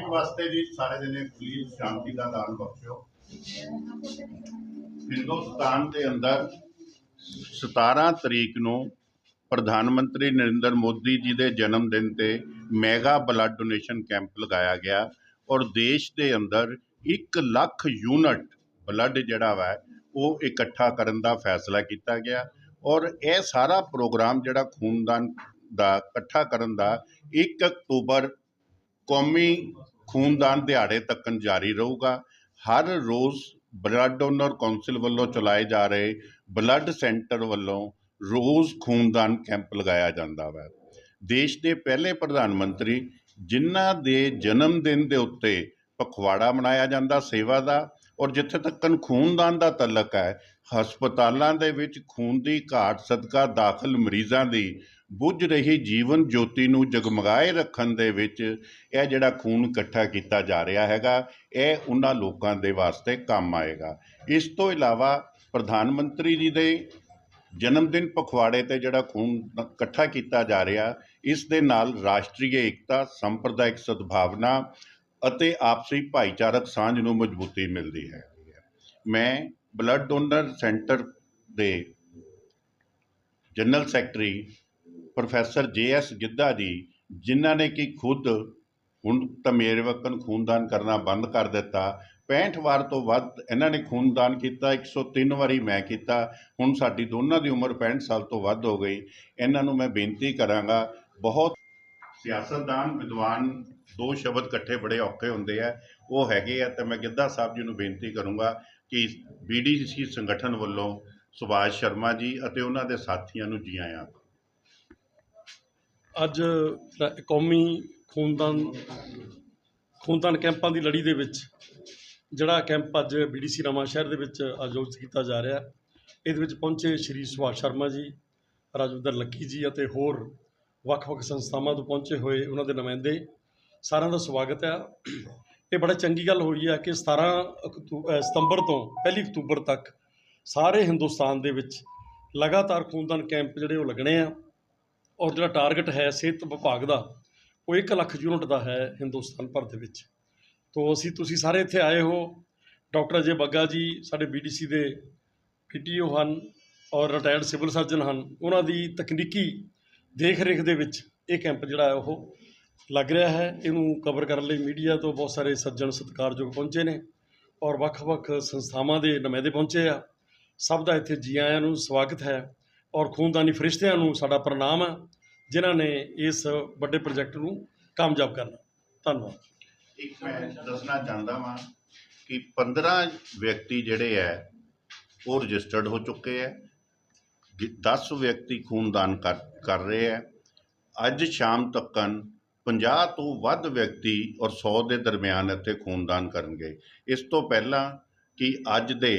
ਇੱਕ ਵਾਸਤੇ ਜੀ ਸਾਰੇ ਜਣੇ ਪਲੀਜ਼ ਸ਼ਾਂਤੀ ਦਾ ਦਾਨ ਬਖਸ਼ਿਓ। ਹਿੰਦੁਸਤਾਨ ਦੇ ਅੰਦਰ 17 ਤਰੀਕ ਨੂੰ ਪ੍ਰਧਾਨ ਮੰਤਰੀ ਨਰਿੰਦਰ ਮੋਦੀ ਜੀ ਦੇ ਜਨਮ ਦਿਨ ਤੇ ਮੈਗਾ ਬਲੱਡ ਡੋਨੇਸ਼ਨ ਕੈਂਪ ਲਗਾਇਆ ਗਿਆ ਔਰ ਦੇਸ਼ ਦੇ ਅੰਦਰ 1 ਲੱਖ ਯੂਨਿਟ ਬਲੱਡ ਜਿਹੜਾ ਵਾ ਉਹ ਇਕੱਠਾ ਕਰਨ ਦਾ ਫੈਸਲਾ ਕੀਤਾ ਗਿਆ ਔਰ ਇਹ ਸਾਰਾ ਪ੍ਰੋਗਰਾਮ ਜਿਹੜਾ ਖੂਨਦਾਨ ਦਾ ਇਕੱਠਾ ਕਰਨ ਦਾ 1 ਅਕਤੂਬਰ ਕੌਮੀ ਖੂਨਦਾਨ ਦਿਹਾੜੇ ਤੱਕ ਜਾਰੀ ਰਹੂਗਾ। ਹਰ ਰੋਜ਼ ਬਲੱਡ ਡੋਨਰ ਕੌਂਸਲ ਵੱਲੋਂ ਚਲਾਏ ਜਾ ਰਹੇ ਬਲੱਡ ਸੈਂਟਰ ਵੱਲੋਂ ਰੋਜ਼ ਖੂਨਦਾਨ ਕੈਂਪ ਲਗਾਇਆ ਜਾਂਦਾ ਹੈ ਦੇਸ਼ ਦੇ ਪਹਿਲੇ ਪ੍ਰਧਾਨ ਮੰਤਰੀ ਜਿਨ੍ਹਾਂ ਦੇ ਜਨਮ ਦਿਨ ਦੇ ਉੱਤੇ ਪਖਵਾੜਾ ਮਨਾਇਆ ਜਾਂਦਾ ਸੇਵਾ ਦਾ ਔਰ ਜਿੱਥੇ ਤੱਕ ਖੂਨਦਾਨ ਦਾ ਤਲਕ ਹੈ, ਹਸਪਤਾਲਾਂ ਦੇ ਵਿੱਚ ਖੂਨ ਦੀ ਘਾਟ ਸਦਕਾ ਦਾਖਲ ਮਰੀਜ਼ਾਂ ਦੀ ਬੁੱਝ ਰਹੀ ਜੀਵਨ ਜੋਤੀ ਨੂੰ ਜਗਮਗਾਏ ਰੱਖਣ ਦੇ ਵਿੱਚ ਇਹ ਜਿਹੜਾ ਖੂਨ ਇਕੱਠਾ ਕੀਤਾ ਜਾ ਰਿਹਾ ਹੈਗਾ, ਇਹ ਉਹਨਾਂ ਲੋਕਾਂ ਦੇ ਵਾਸਤੇ ਕੰਮ ਆਏਗਾ। ਇਸ ਤੋਂ ਇਲਾਵਾ ਪ੍ਰਧਾਨ ਮੰਤਰੀ ਜੀ ਦੇ ਜਨਮ ਦਿਨ ਪਖਵਾੜੇ ਤੇ ਜਿਹੜਾ ਖੂਨ ਇਕੱਠਾ ਕੀਤਾ ਜਾ ਰਿਹਾ, ਇਸ ਦੇ ਨਾਲ ਰਾਸ਼ਟਰੀ ਏਕਤਾ, ਸੰਪਰਦਾਇਕ ਸਦਭਾਵਨਾ ਅਤੇ ਆਪਸੀ ਭਾਈਚਾਰਕ ਸਾਂਝ ਨੂੰ ਮਜ਼ਬੂਤੀ ਮਿਲਦੀ ਹੈ। ਮੈਂ ਬਲੱਡ ਡੋਨਰ ਸੈਂਟਰ ਦੇ general secretary professor J S Giddha ji, ਜਿਨ੍ਹਾਂ ਨੇ ਕਿ ਖੁਦ ਹੁਣ ਤਾਂ ਮੇਰੇ ਵਕਨ ਖੂਨਦਾਨ ਕਰਨਾ ਬੰਦ ਕਰ ਦਿੱਤਾ 65 ਵਾਰ ਤੋਂ ਵੱਧ ਇਹਨਾਂ ਨੇ ਖੂਨਦਾਨ ਕੀਤਾ 103 ਵਾਰੀ ਮੈਂ ਕੀਤਾ, ਹੁਣ ਸਾਡੀ ਦੋਨਾਂ ਦੀ ਉਮਰ 65 ਸਾਲ ਤੋਂ ਵੱਧ ਹੋ ਗਈ। ਇਹਨਾਂ ਨੂੰ ਮੈਂ ਬੇਨਤੀ ਕਰਾਂਗਾ, ਬਹੁਤ ਸਿਆਸਤਦਾਨ, ਵਿਦਵਾਨ ਦੋ ਸ਼ਬਦ ਇਕੱਠੇ ਬੜੇ ਔਖੇ ਹੁੰਦੇ ਆ, ਉਹ ਹੈਗੇ ਆ ਤੇ ਮੈਂ ਗਿੱਧਾ ਸਾਹਿਬ ਜੀ ਨੂੰ ਬੇਨਤੀ ਕਰੂੰਗਾ ਕਿ ਬੀਡੀਸੀ ਸੰਗਠਨ ਵੱਲੋਂ ਸੁਭਾਸ਼ ਸ਼ਰਮਾ ਜੀ ਅਤੇ ਉਹਨਾਂ ਦੇ ਸਾਥੀਆਂ ਨੂੰ ਜੀ ਆਇਆਂ ਅੱਜ ਕੌਮੀ ਖੂਨਦਾਨ ਖੂਨਦਾਨ ਕੈਂਪਾਂ ਦੀ ਲੜੀ ਦੇ ਵਿੱਚ ਜਿਹੜਾ ਕੈਂਪ ਅੱਜ ਬੀਡੀਸੀ ਨਵਾਂ ਸ਼ਹਿਰ ਦੇ ਵਿੱਚ ਆਯੋਜਿਤ ਕੀਤਾ ਜਾ ਰਿਹਾ, ਇਹਦੇ ਵਿੱਚ ਪਹੁੰਚੇ ਸ਼੍ਰੀ ਸੁਭਾਸ਼ ਸ਼ਰਮਾ ਜੀ, ਰਾਜਵਿੰਦਰ ਲੱਕੀ ਜੀ ਅਤੇ ਹੋਰ ਵੱਖ-ਵੱਖ ਸੰਸਥਾਵਾਂ ਤੋਂ ਪਹੁੰਚੇ ਹੋਏ ਉਹਨਾਂ ਦੇ ਨੁਮਾਇੰਦੇ, ਸਾਰਿਆਂ ਦਾ ਸਵਾਗਤ ਹੈ। ਇਹ ਬੜਾ ਚੰਗੀ ਗੱਲ ਹੋਈ ਹੈ ਕਿ 17 ਅਕਤੂ ਸਤੰਬਰ ਤੋਂ ਪਹਿਲੀ ਅਕਤੂਬਰ ਤੱਕ ਸਾਰੇ ਹਿੰਦੁਸਤਾਨ ਦੇ ਵਿੱਚ ਲਗਾਤਾਰ ਖੂਨਦਾਨ ਕੈਂਪ ਜਿਹੜੇ ਉਹ ਲੱਗਣੇ ਆ। ਔਰ ਜਿਹੜਾ ਟਾਰਗੇਟ ਹੈ ਸਿਹਤ ਵਿਭਾਗ ਦਾ, ਉਹ 1 ਲੱਖ ਯੂਨਿਟ ਦਾ ਹੈ ਹਿੰਦੁਸਤਾਨ ਭਰ ਦੇ ਵਿੱਚ। ਤੋਂ ਅਸੀਂ, ਤੁਸੀਂ ਸਾਰੇ ਇੱਥੇ ਆਏ ਹੋ। ਡਾਕਟਰ ਅਜੇ ਬੱਗਾ ਜੀ, ਸਾਡੇ ਬੀਡੀਸੀ ਦੇ ਪੀਟੀਓ ਹਨ ਔਰ ਰਿਟਾਇਰਡ ਸਿਵਲ ਸਰਜਨ ਹਨ। ਉਹਨਾਂ ਦੀ ਤਕਨੀਕੀ ਦੇਖ ਰੇਖ ਦੇ ਵਿੱਚ ਇਹ ਕੈਂਪ ਜਿਹੜਾ ਉਹ ਲੱਗ ਰਿਹਾ ਹੈ। ਇਹਨੂੰ ਕਵਰ ਕਰਨ ਲਈ ਮੀਡੀਆ ਤੋਂ ਬਹੁਤ ਸਾਰੇ ਸੱਜਣ ਸਤਿਕਾਰਯੋਗ ਪਹੁੰਚੇ ਨੇ ਔਰ ਵੱਖ-ਵੱਖ ਸੰਸਥਾਵਾਂ ਦੇ ਨੁਮਾਇੰਦੇ ਪਹੁੰਚੇ ਆ। ਸਭ ਦਾ ਇੱਥੇ ਜੀ ਆਇਆਂ ਨੂੰ ਸਵਾਗਤ ਹੈ। ਔਰ ਖੂਨਦਾਨੀ ਫਰਿਸ਼ਤਿਆਂ ਨੂੰ ਸਾਡਾ ਪ੍ਰਣਾਮ ਹੈ ਜਿਨ੍ਹਾਂ ਨੇ ਇਸ ਵੱਡੇ ਪ੍ਰੋਜੈਕਟ ਨੂੰ ਕਾਮਯਾਬ ਕਰਨਾ। ਧੰਨਵਾਦ। ਇੱਕ ਮੈਂ ਦੱਸਣਾ ਚਾਹੁੰਦਾ ਵਾਂ ਕਿ 15 ਵਿਅਕਤੀ ਜਿਹੜੇ ਹੈ ਉਹ ਰਜਿਸਟਰਡ ਹੋ ਚੁੱਕੇ ਹੈ 10 ਵਿਅਕਤੀ ਖੂਨਦਾਨ ਕਰ ਰਹੇ ਹੈ ਅੱਜ ਸ਼ਾਮ ਤੱਕਨ 50 ਤੋਂ ਵੱਧ ਵਿਅਕਤੀ ਔਰ 100 ਦੇ ਦਰਮਿਆਨ ਇੱਥੇ ਖੂਨਦਾਨ ਕਰਨਗੇ। ਇਸ ਤੋਂ ਪਹਿਲਾਂ ਕਿ ਅੱਜ ਦੇ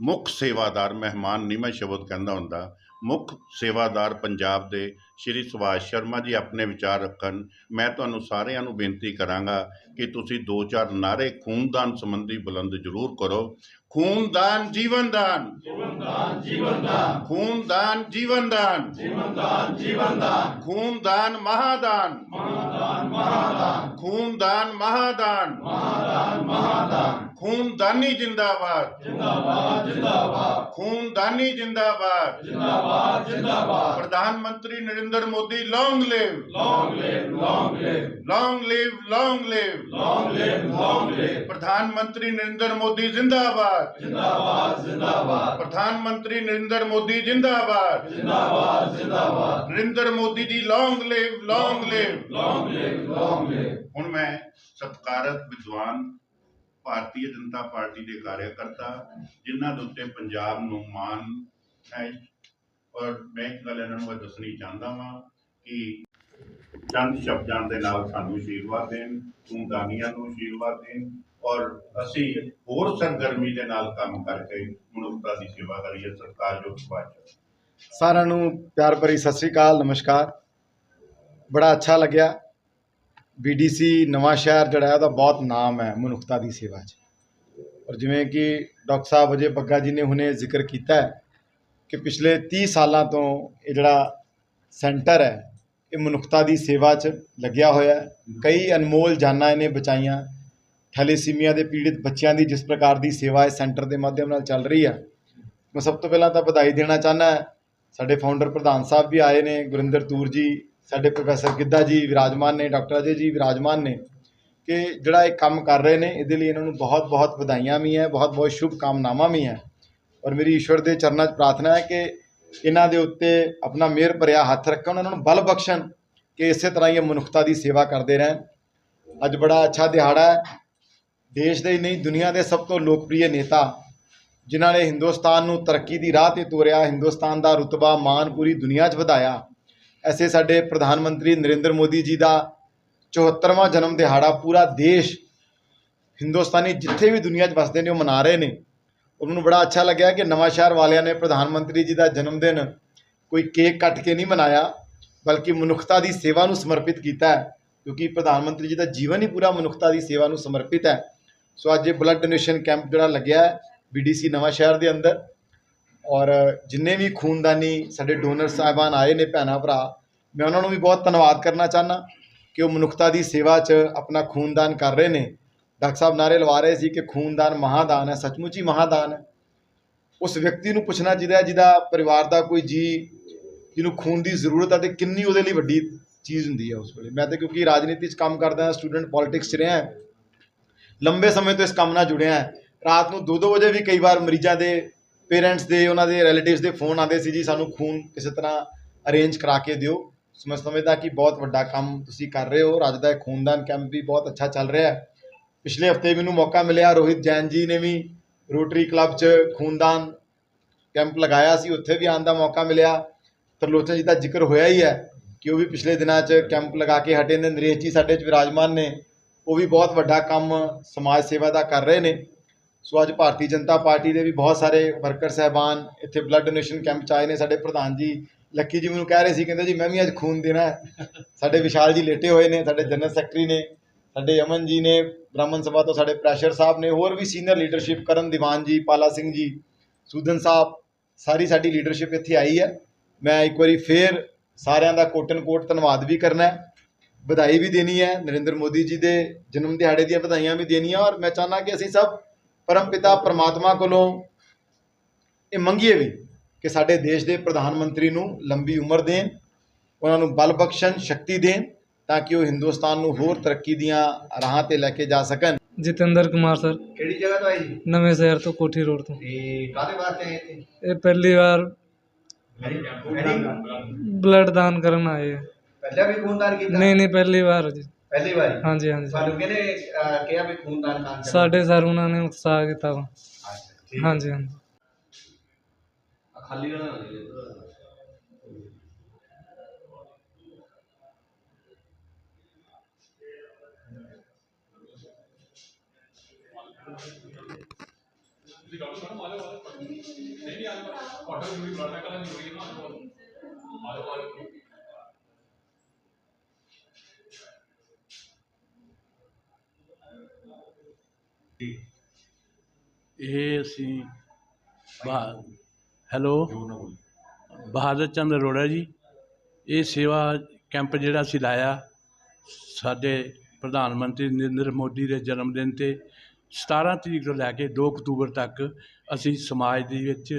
ਮੁੱਖ ਸੇਵਾਦਾਰ, ਮਹਿਮਾਨ ਨਹੀਂ ਮੈਂ ਸ਼ਬਦ ਕਹਿੰਦਾ ਹੁੰਦਾ ਮੁੱਖ ਸੇਵਾਦਾਰ ਪੰਜਾਬ ਦੇ ਸ਼੍ਰੀ ਸੁਭਾਸ਼ ਸ਼ਰਮਾ ਜੀ ਆਪਣੇ ਵਿਚਾਰ ਰੱਖਣ ਮੈਂ ਤੁਹਾਨੂੰ ਸਾਰਿਆਂ ਨੂੰ ਬੇਨਤੀ ਕਰਾਂਗਾ ਕਿ ਤੁਸੀਂ ਦੋ ਚਾਰ ਨਾਰੇ ਖੂਨਦਾਨ ਸੰਬੰਧੀ ਬੁਲੰਦ ਜ਼ਰੂਰ ਕਰੋ। ਖੂਨਦਾਨ ਜੀਵਨਦਾਨ। ਜੀਵਨਦਾਨ ਜੀਵਨਦਾਨ। ਖੂਨਦਾਨ ਜੀਵਨਦਾਨ। ਜੀਵਨਦਾਨ ਜੀਵਨਦਾਨ। ਖੂਨਦਾਨ ਮਹਾਦਾਨ। ਮਹਾਦਾਨ ਮਹਾਦਾਨ। ਖੂਨਦਾਨ ਮਹਾਦਾਨ। ਮਹਾਦਾਨ ਮਹਾਦਾਨ। ਖੂਨਦਾਨੀ ਜਿੰਦਾਬਾਦ। ਜਿੰਦਾਬਾਦ ਜਿੰਦਾਬਾਦ। ਖੂਨਦਾਨੀ ਜਿੰਦਾਬਾਦ। ਜਿੰਦਾਬਾਦ ਜਿੰਦਾਬਾਦ। ਪ੍ਰਧਾਨ ਮੰਤਰੀ ਨਰਿੰਦਰ ਮੋਦੀ ਲੌਂਗ ਲਿਵ ਲੌਂਗ ਲਿਵ ਲੌਂਗ ਲਿਵ ਲੌਂਗ ਲਿਵ ਲੌਂਗ ਲਿਵ ਲੌਂਗ ਲਿਵ ਲੌਂਗ ਲਿਵ ਪ੍ਰਧਾਨ ਮੰਤਰੀ ਨਰਿੰਦਰ ਮੋਦੀ ਜਿੰਦਾਬਾਦ। ਜਿੰਦਾਬਾਦ ਜਿੰਦਾਬਾਦ। ਪ੍ਰਧਾਨ ਮੰਤਰੀ ਨਰਿੰਦਰ ਮੋਦੀ ਜਿੰਦਾਬਾਦ। ਜਿੰਦਾਬਾਦ ਜਿੰਦਾਬਾਦ। ਨਰਿੰਦਰ ਮੋਦੀ ਜੀ ਲੌਂਗ ਲਿਵ ਲੌਂਗ ਲਿਵ ਲੌਂਗ ਲਿਵ ਲੌਂਗ ਲਿਵ ਹੁਣ ਮੈਂ ਸਤਿਕਾਰਤ ਵਿਦਵਾਨ ਭਾਰਤੀ ਜਨਤਾ ਪਾਰਟੀ ਦੇ ਕਾਰਜਕਰਤਾ ਜਿਨ੍ਹਾਂ ਦੇ ਉੱਤੇ ਪੰਜਾਬ ਨੂੰ ਮਾਣ ਹੈ ਔਰ ਮੈਂ ਇੱਕ ਗੱਲ ਇਹਨਾਂ ਨੂੰ ਦੱਸਣੀ ਚਾਹੁੰਦਾ ਵਾਂ ਕਿ ਚੰਦ ਸ਼ਬਦਾਂ ਦੇ ਨਾਲ ਸਾਨੂੰ ਆਸ਼ੀਰਵਾਦ ਦੇਣ ਖੂਨਦਾਨੀਆਂ ਨੂੰ ਆਸ਼ੀਰਵਾਦ ਦੇਣ, ਔਰ ਅਸੀਂ ਹੋਰ ਸਰਗਰਮੀ ਦੇ ਨਾਲ ਕੰਮ ਕਰਕੇ ਮਨੁੱਖਤਾ ਦੀ ਸੇਵਾ ਕਰੀਏ ਸਤਿਕਾਰਯੋਗ ਬਾਚਾ ਸਾਰਿਆਂ ਨੂੰ ਪਿਆਰ ਭਰੀ ਸਤਿ ਸ੍ਰੀ ਅਕਾਲ, ਨਮਸਕਾਰ। ਬੜਾ ਅੱਛਾ ਲੱਗਿਆ। ਬੀਡੀਸੀ ਨਵਾਂ ਸ਼ਹਿਰ ਜਿਹੜਾ ਹੈ, ਉਹਦਾ ਬਹੁਤ ਨਾਮ ਹੈ ਮਨੁੱਖਤਾ ਦੀ ਸੇਵਾ 'ਚ। ਔਰ ਜਿਵੇਂ ਕਿ ਡਾਕਟਰ ਸਾਹਿਬ ਅਜੇ ਬੱਗਾ ਜੀ ਨੇ ਹੁਣੇ ਜ਼ਿਕਰ ਕੀਤਾ ਹੈ ਕਿ ਪਿਛਲੇ 30 ਸਾਲਾਂ ਤੋਂ ਇਹ ਜਿਹੜਾ ਸੈਂਟਰ ਹੈ, ਇਹ ਮਨੁੱਖਤਾ ਦੀ ਸੇਵਾ 'ਚ ਲੱਗਿਆ ਹੋਇਆ ਹੈ। ਕਈ ਅਨਮੋਲ ਜਾਨਾਂ ਇਹਨੇ ਬਚਾਈਆਂ। ਥੈਲੇਸੀਮੀਆ ਦੇ ਪੀੜਿਤ ਬੱਚਿਆਂ ਦੀ ਜਿਸ ਪ੍ਰਕਾਰ ਦੀ ਸੇਵਾ ਇਸ ਸੈਂਟਰ ਦੇ ਮਾਧਿਅਮ ਨਾਲ ਚੱਲ ਰਹੀ ਹੈ ਮੈਂ ਸਭ ਤੋਂ ਪਹਿਲਾਂ ਤਾਂ ਵਧਾਈ ਦੇਣਾ ਚਾਹੁੰਦਾ ਸਾਡੇ ਫਾਊਂਡਰ ਪ੍ਰਧਾਨ ਸਾਹਿਬ ਵੀ ਆਏ ਨੇ, ਗੁਰਿੰਦਰ ਤੂਰ ਜੀ ਸਾਡੇ ਪ੍ਰੋਫੈਸਰ ਗਿੱਧਾ ਜੀ ਵਿਰਾਜਮਾਨ ਨੇ, ਡਾਕਟਰ ਅਜੇ ਜੀ ਵਿਰਾਜਮਾਨ ਨੇ ਕਿ ਜਿਹੜਾ ਇਹ ਕੰਮ ਕਰ ਰਹੇ ਨੇ, ਇਹਦੇ ਲਈ ਇਹਨਾਂ ਨੂੰ ਬਹੁਤ ਬਹੁਤ ਵਧਾਈਆਂ ਵੀ ਹੈ, ਬਹੁਤ ਬਹੁਤ ਸ਼ੁਭ ਕਾਮਨਾਵਾਂ ਵੀ ਹੈ। ਔਰ ਮੇਰੀ ਈਸ਼ਵਰ ਦੇ ਚਰਨਾਂ 'ਚ ਪ੍ਰਾਰਥਨਾ ਹੈ ਕਿ ਇਹਨਾਂ ਦੇ ਉੱਤੇ ਆਪਣਾ ਮਿਹਰ ਭਰਿਆ ਹੱਥ ਰੱਖਣ, ਉਹਨਾਂ ਨੂੰ ਬਲ ਬਖਸ਼ਣ ਕਿ ਇਸੇ ਤਰ੍ਹਾਂ ਹੀ ਇਹ ਮਨੁੱਖਤਾ ਦੀ ਸੇਵਾ ਕਰਦੇ ਰਹਿਣ। ਅੱਜ ਬੜਾ ਅੱਛਾ ਦਿਹਾੜਾ ਹੈ। ਦੇਸ਼ ਦੇ ਹੀ ਨਹੀਂ, ਦੁਨੀਆ ਦੇ ਸਭ ਤੋਂ ਲੋਕਪ੍ਰਿਯ ਨੇਤਾ, ਜਿਨ੍ਹਾਂ ਨੇ ਹਿੰਦੁਸਤਾਨ ਨੂੰ ਤਰੱਕੀ ਦੀ ਰਾਹ ਤੇ ਤੋਰਿਆ, ਹਿੰਦੁਸਤਾਨ ਦਾ ਰੁਤਬਾ ਮਾਨ ਪੂਰੀ ਦੁਨੀਆ 'ਚ ਵਧਾਇਆ। ਐਸੇ ਸਾਡੇ ਪ੍ਰਧਾਨ ਮੰਤਰੀ ਨਰਿੰਦਰ ਮੋਦੀ ਜੀ ਦਾ 74ਵਾਂ ਜਨਮ ਦਿਹਾੜਾ ਪੂਰਾ ਦੇਸ਼ ਹਿੰਦੁਸਤਾਨੀ ਜਿੱਥੇ ਵੀ ਦੁਨੀਆ 'ਚ ਵਸਦੇ ਨੇ, ਉਹ ਮਨਾ ਰਹੇ ਨੇ। ਉਹਨਾਂ ਨੂੰ ਬੜਾ ਅੱਛਾ ਲੱਗਿਆ ਕਿ ਨਵਾਂ ਸ਼ਹਿਰ ਵਾਲਿਆਂ ਨੇ ਪ੍ਰਧਾਨ ਮੰਤਰੀ ਜੀ ਦਾ ਜਨਮ ਦਿਨ ਕੋਈ ਕੇਕ ਕੱਟ ਕੇ ਨਹੀਂ ਮਨਾਇਆ, ਬਲਕਿ ਮਨੁੱਖਤਾ ਦੀ ਸੇਵਾ ਨੂੰ ਸਮਰਪਿਤ ਕੀਤਾ ਹੈ, ਕਿਉਂਕਿ ਪ੍ਰਧਾਨ ਮੰਤਰੀ ਜੀ ਦਾ ਜੀਵਨ ਹੀ ਪੂਰਾ ਮਨੁੱਖਤਾ ਦੀ ਸੇਵਾ ਨੂੰ ਸਮਰਪਿਤ ਹੈ। ਸੋ ਅੱਜ ਇਹ ਬਲੱਡ ਡੋਨੇਸ਼ਨ ਕੈਂਪ ਜਿਹੜਾ ਲੱਗਿਆ ਹੈ, ਬੀਡੀਸੀ ਨਵਾਂ ਸ਼ਹਿਰ ਦੇ ਅੰਦਰ ਔਰ ਜਿੰਨੇ ਵੀ ਖੂਨਦਾਨੀ ਸਾਡੇ ਡੋਨਰ ਸਾਹਿਬਾਨ ਆਏ ਨੇ ਭੈਣਾਂ ਭਰਾ, ਮੈਂ ਉਹਨਾਂ ਨੂੰ ਵੀ ਬਹੁਤ ਧੰਨਵਾਦ ਕਰਨਾ ਚਾਹਨਾ ਕਿ ਉਹ ਮਨੁੱਖਤਾ ਦੀ ਸੇਵਾ 'ਚ ਆਪਣਾ ਖੂਨਦਾਨ ਕਰ ਰਹੇ ਨੇ। ਡਾਕਟਰ ਸਾਹਿਬ ਨਾਰੇ ਲਵਾ ਰਹੇ ਸੀ ਕਿ ਖੂਨਦਾਨ ਮਹਾਦਾਨ ਹੈ, ਸੱਚਮੁੱਚ ਹੀ ਮਹਾਦਾਨ ਹੈ। ਉਸ ਵਿਅਕਤੀ ਨੂੰ ਪੁੱਛਣਾ ਚਾਹੀਦਾ ਜਿਹਦਾ ਪਰਿਵਾਰ ਦਾ ਕੋਈ ਜੀ ਜਿਹਨੂੰ ਖੂਨ ਦੀ ਜ਼ਰੂਰਤ ਹੈ ਤੇ ਕਿੰਨੀ ਉਹਦੇ ਲਈ ਵੱਡੀ ਚੀਜ਼ ਹੁੰਦੀ ਹੈ ਉਸ ਵੇਲੇ। ਮੈਂ ਤਾਂ ਕਿਉਂਕਿ ਰਾਜਨੀਤੀ 'ਚ ਕੰਮ ਕਰਦਾ ਹਾਂ ਸਟੂਡੈਂਟ ਪੋਲਿਟਿਕਸ 'ਚ ਰਿਹਾ, ਲੰਬੇ ਸਮੇਂ ਤੋਂ ਇਸ ਕੰਮ ਨਾਲ ਜੁੜਿਆ। ਹਾਂ ਰਾਤ ਨੂੰ 2-2 ਵਜੇ ਵੀ ਕਈ ਵਾਰ ਮਰੀਜ਼ਾਂ ਦੇ ਪੇਰੈਂਟਸ ਦੇ, ਉਹਨਾਂ ਦੇ ਰਿਲੇਟਿਵਸ ਦੇ ਫੋਨ ਆਉਂਦੇ ਸੀ ਜੀ, ਸਾਨੂੰ ਖੂਨ ਕਿਸੇ ਤਰ੍ਹਾਂ ਅਰੇਂਜ ਕਰਾ ਕੇ ਦਿਓ। ਸੋ ਮੈਂ ਸਮਝਦਾ ਕਿ ਬਹੁਤ ਵੱਡਾ ਕੰਮ ਤੁਸੀਂ ਕਰ ਰਹੇ ਹੋ। ਅੱਜ ਦਾ ਇਹ ਖੂਨਦਾਨ ਕੈਂਪ ਵੀ ਬਹੁਤ ਅੱਛਾ ਚੱਲ ਰਿਹਾ ਹੈ। ਪਿਛਲੇ ਹਫ਼ਤੇ ਮੈਨੂੰ ਮੌਕਾ ਮਿਲਿਆ, ਰੋਹਿਤ ਜੈਨ ਜੀ ਨੇ ਵੀ ਰੋਟਰੀ ਕਲੱਬ 'ਚ ਖੂਨਦਾਨ ਕੈਂਪ ਲਗਾਇਆ ਸੀ, ਉੱਥੇ ਵੀ ਆਉਣ ਦਾ ਮੌਕਾ ਮਿਲਿਆ। ਤਰਲੋਚਨ ਜੀ ਦਾ ਜ਼ਿਕਰ ਹੋਇਆ ਹੀ ਹੈ ਕਿ ਉਹ ਵੀ ਪਿਛਲੇ ਦਿਨਾਂ 'ਚ ਕੈਂਪ ਲਗਾ ਕੇ ਹਟੇ ਨੇ। ਨਰੇਸ਼ ਜੀ ਸਾਡੇ 'ਚ ਵਿਰਾਜਮਾਨ ਨੇ। ਉਹ ਵੀ ਬਹੁਤ ਵੱਡਾ ਕੰਮ ਸਮਾਜ ਸੇਵਾ ਦਾ ਕਰ ਰਹੇ ਨੇ। ਸੋ ਅੱਜ ਭਾਰਤੀ ਜਨਤਾ ਪਾਰਟੀ ਦੇ ਵੀ ਬਹੁਤ ਸਾਰੇ ਵਰਕਰ ਸਹਿਬਾਨ ਇੱਥੇ ਬਲੱਡ ਡੋਨੇਸ਼ਨ ਕੈਂਪ 'ਚ ਆਏ ਨੇ, ਸਾਡੇ ਪ੍ਰਧਾਨ ਜੀ ਲੱਕੀ ਜੀ ਮੈਨੂੰ ਕਹਿ ਰਹੇ ਸੀ, ਕਹਿੰਦੇ ਜੀ, ਮੈਂ ਵੀ ਅੱਜ ਖੂਨ ਦੇਣਾ ਸਾਡੇ ਵਿਸ਼ਾਲ ਜੀ ਲੇਟੇ ਹੋਏ ਨੇ, ਸਾਡੇ ਜਨਰਲ ਸੈਕਟਰੀ ਨੇ, ਸਾਡੇ ਅਮਨ ਜੀ ਨੇ, ਬ੍ਰਾਹਮਣ ਸਭਾ ਤੋਂ ਸਾਡੇ ਪ੍ਰੈਸ਼ਰ ਸਾਹਿਬ ਨੇ, ਹੋਰ ਵੀ ਸੀਨੀਅਰ ਲੀਡਰਸ਼ਿਪ ਕਰਨ ਦੀਵਾਨ ਜੀ, ਪਾਲਾ ਸਿੰਘ ਜੀ, ਸੂਦਨ ਸਾਹਿਬ, ਸਾਰੀ ਸਾਡੀ ਲੀਡਰਸ਼ਿਪ ਇੱਥੇ ਆਈ ਹੈ। ਮੈਂ ਇੱਕ ਵਾਰੀ ਫੇਰ ਸਾਰਿਆਂ ਦਾ ਕੋਟਨ ਕੋਟ ਧੰਨਵਾਦ ਵੀ ਕਰਨਾ ਹੈ। ਵਧਾਈ ਵੀ ਦੇਣੀ ਹੈ, ਨਰਿੰਦਰ ਮੋਦੀ ਜੀ ਦੇ ਜਨਮ ਦਿਹਾੜੇ ਦੀਆਂ ਵਧਾਈਆਂ ਵੀ ਦੇਣੀਆਂ ਔਰ ਮੈਂ ਚਾਹੁੰਦਾ ਕਿ ਅਸੀਂ ਸਭ ਪਰਮ ਪਿਤਾ ਪਰਮਾਤਮਾ ਕੋਲੋਂ ਇਹ ਮੰਗੀਏ ਵੀ ਕਿ ਸਾਡੇ ਦੇਸ਼ ਦੇ ਪ੍ਰਧਾਨ ਮੰਤਰੀ ਨੂੰ ਲੰਬੀ ਉਮਰ ਦੇਣ ਉਹਨਾਂ ਨੂੰ ਬਲ ਬਖਸ਼ਣ ਸ਼ਕਤੀ ਦੇਣ ਤਾਂ ਕਿ ਉਹ ਹਿੰਦੁਸਤਾਨ ਨੂੰ ਹੋਰ ਤਰੱਕੀ ਦੀਆਂ ਰਾਹਾਂ ਤੇ ਲੈ ਕੇ ਜਾ ਸਕਣ। ਜਤਿੰਦਰ ਕੁਮਾਰ ਸਰ। ਕਿਹੜੀ ਜਗ੍ਹਾ ਤੋਂ ਆਏ ਜੀ? ਨਵੇਂ ਸ਼ਹਿਰ ਤੋਂ ਕੋਠੀ ਰੋਡ ਤੋਂ। ਤੇ ਕਾਹਦੇ ਵਾਸਤੇ ਆਏ ਇੱਥੇ? ਇਹ ਪਹਿਲੀ ਵਾਰ ਬਲੱਡ ਦਾਨ ਕਰਨ ਆਏ ਹੈ ਪਹਿਲਾਂ ਵੀ ਖੂਨਦਾਨ ਕੀਤਾ? ਨਹੀਂ ਨਹੀਂ ਪਹਿਲੀ ਵਾਰ ਜੀ। ਪਹਿਲੀ ਵਾਰੀ? ਹਾਂਜੀ ਹਾਂਜੀ। ਤੁਹਾਨੂੰ ਕਿਹਨੇ ਅਹ, ਕਿਹਾ ਵੀ ਖੂਨਦਾਨ ਕਰਨ ਚੱਲੋ? ਸਾਡੇ ਸਰ ਉਹਨਾਂ ਨੇ ਉਤਸ਼ਾਹ ਕੀਤਾ ਵਾ। ਅੱਛਾ, ਠੀਕ। ਹਾਂਜੀ ਹਾਂਜੀ। ਇਹ ਅਸੀਂ ਬਹਾ, ਹੈਲੋ? ਬਹਾਦਰ ਚੰਦ ਅਰੋੜਾ ਜੀ, ਇਹ ਸੇਵਾ ਕੈਂਪ ਜਿਹੜਾ ਅਸੀਂ ਲਾਇਆ, ਸਾਡੇ ਪ੍ਰਧਾਨ ਮੰਤਰੀ ਨਰਿੰਦਰ ਮੋਦੀ ਦੇ ਜਨਮ ਦਿਨ ਤੇ 17 ਤਰੀਕ ਤੋਂ ਲੈ ਕੇ 2 ਅਕਤੂਬਰ ਤੱਕ ਅਸੀਂ ਸਮਾਜ ਦੇ ਵਿੱਚ